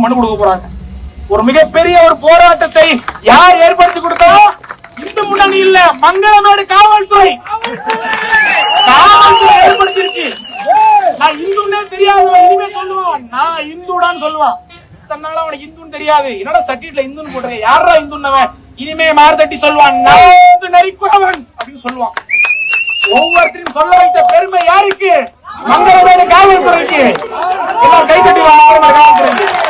மனு கொடுக்க போறாங்க. ஒரு மிகப்பெரிய ஒரு போராட்டத்தை யார் ஏற்படுத்தி கொடுத்தோ? இந்து முன்னணி இல்ல மங்களநாடு காவல்துறை. காவல்துறை ஏற்படுத்திருச்சு. நான் இந்துன்னே தெரியாதவன் இனிமே சொல்லுவான். நான் இந்துடான்னு சொல்லுவான். தன்னால அவனுக்கு இந்துன்னு தெரியாது. என்னடா சர்டிஃபிகேட்ல இந்துன்னு போடுறேன் யாரா இந்துன்னவன் இனிமே மாறு தட்டி சொல்லுவான். நான் இந்து நரிக்குறவன் அப்படின்னு சொல்லுவான். ஒவ்வொருத்தரையும் சொல்ல வைத்த பெருமை யாருக்கு? மங்களநாடு காவல்துறைக்கு எல்லாம் கை தட்டி வாங்க மங்களமேடு காவல்துறைக்கு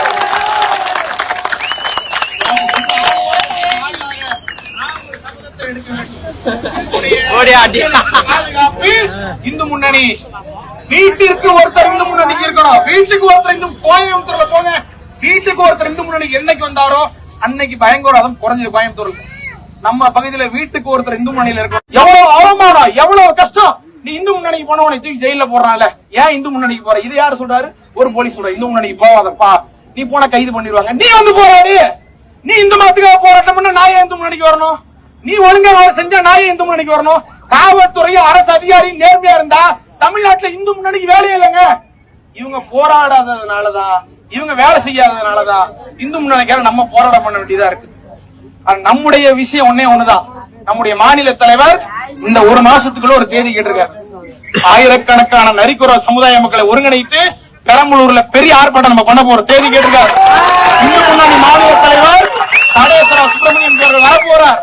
பாதுகாப்பு இந்து முன்னணி. வீட்டிற்கு ஒருத்தர் இந்து முன்னணிக்கு இருக்கணும். வீட்டுக்கு ஒருத்தர் இந்து கோயம்புத்தூர்ல போங்க. வீட்டுக்கு ஒருத்தர் இந்து முன்னணிக்கு என்னைக்கு வந்தாரோ அன்னைக்கு பயங்கரவாதம் குறைஞ்சது கோயம்புத்தூர்ல. நம்ம பகுதியில வீட்டுக்கு ஒருத்தர் இந்து முன்னணியில இருக்கணும். எவ்வளவு அவமானம் எவ்வளவு கஷ்டம். நீ இந்து முன்னணிக்கு போனவனை தூக்கி ஜெயில போடுறான்ல. ஏன் இந்து முன்னணிக்கு போற? இது யாரு சொல்றாரு? ஒரு போலீஸ் சொல்ற இந்து முன்னணிக்கு போவாதப்பா நீ போனா கைது பண்ணிடுவாங்க. நீ வந்து போறாரு நீ இந்து மதத்துக்காக போராட்டம் பண்ண நான் ஏன் இந்து முன்னணிக்கு வரணும்? நீ ஒழுங்கா வேலை செஞ்சா நான் இந்து முன்னணிக்கு வரணும். காவல்துறை அரசு அதிகாரி நேர்மையா இருந்தா தமிழ்நாட்டுல இந்து முன்னணிக்கு வேலையே இல்லைங்க. இவங்க போராடாததுனாலதான் இவங்க வேலை செய்யாததுனாலதான் இந்து முன்னணிக்காக நம்ம போராடம் பண்ண வேண்டியதா இருக்கு. நம்முடைய விஷயம் ஒன்னே ஒண்ணுதான். நம்முடைய மாநில தலைவர் இந்த ஒரு மாசத்துக்குள்ள ஒரு தேதி கேட்டிருக்காரு. ஆயிரக்கணக்கான நரிக்குற சமுதாய மக்களை ஒருங்கிணைத்து பெரம்பலூர்ல பெரிய ஆர்ப்பாட்டம் நம்ம பண்ண போறோம் தேதி கேட்டிருக்காரு. இந்து முன்னணி மாநில தலைவர் நடேசரா சுப்பிரமணியம் வர போறார்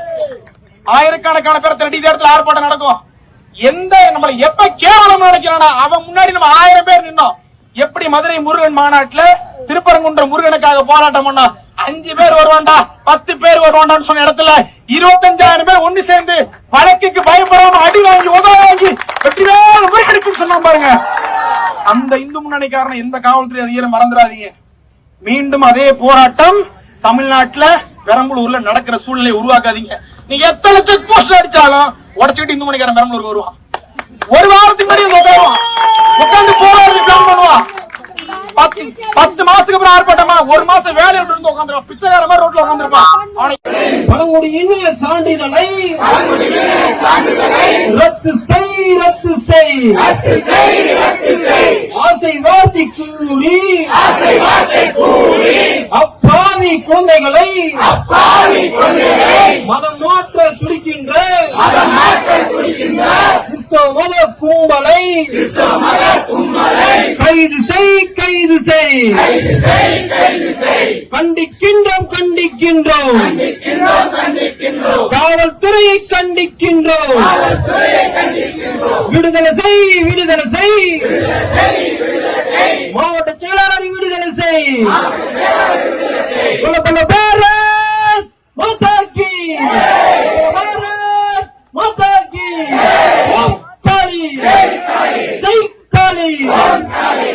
ஆயிரக்கணக்கான பேர் திரட்டி இடத்துல ஆர்ப்பாட்டம் நடக்கும். எந்த நம்மள எப்ப கேவலம் நினைக்கிறானா அவன் முன்னாடி நம்ம ஆயிரம் பேர் நின்னோம். எப்படி மதுரை முருகன் மாநாட்டுல திருப்பரங்குன்ற முருகனுக்காக போராட்டம் பண்ணோம். அஞ்சு பேர் வருவான்டா பத்து பேர் வருவான்டான்னு சொன்ன இடத்துல இருபத்தஞ்சாயிரம் பேர் ஒண்ணு சேர்ந்து வழக்குக்கு பயப்படாம அடி வாங்கி உதவ வாங்கி வெற்றிவேல் முருகனுக்கு சொன்னா பாருங்க. அந்த இந்து முன்னணிக்காரன் எந்த காவல்துறை அதிகாரம் மறந்துடாதீங்க. மீண்டும் அதே போராட்டம் தமிழ்நாட்டுல பெரம்பலூர்ல நடக்கிற சூழ்நிலை உருவாக்காதீங்க. நீங்க எத்தனை செக் போஸ்ட் அடிச்சாலும் உடச்சுக்கிட்டு இந்து மணிக்காரன் பெரம்பலூருக்கு வருவான். ஒரு வாரத்துக்கு முன்னாடி உட்காருவான். உட்கார்ந்து போராடி பிளான் பண்ணுவான். பத்து பத்து மாசத்துக்கு அப்புறம் ஆர்ப்பாட்டமா ஒரு மாசம் வேலையில இருந்து உட்காந்துருவான். பிச்சைக்கார மாதிரி ரோட்ல உட்காந்துருப்பான். அவனை பழங்குடியின சான்றிதழை ரத்து செய் ரத்து செய். ஆசை வார்த்தை கூடி அப்பாவி குழந்தைகளை மதம் மாற்ற துடிக்கின்ற கிறிஸ்தவ மத கும்பலை கைது செய் கைது செய். கண்டிக்கின்றோம் கண்டிக்கின்றோம். காவல்துறையை கண்டிக்கின்றோம். விடுதலை செய் விடுதலை செய். மாவட்ட செயலாளரை விடுதலை செய். Bola bola Bharat Mata ki Bharat Mata ki Jai Kali! Jai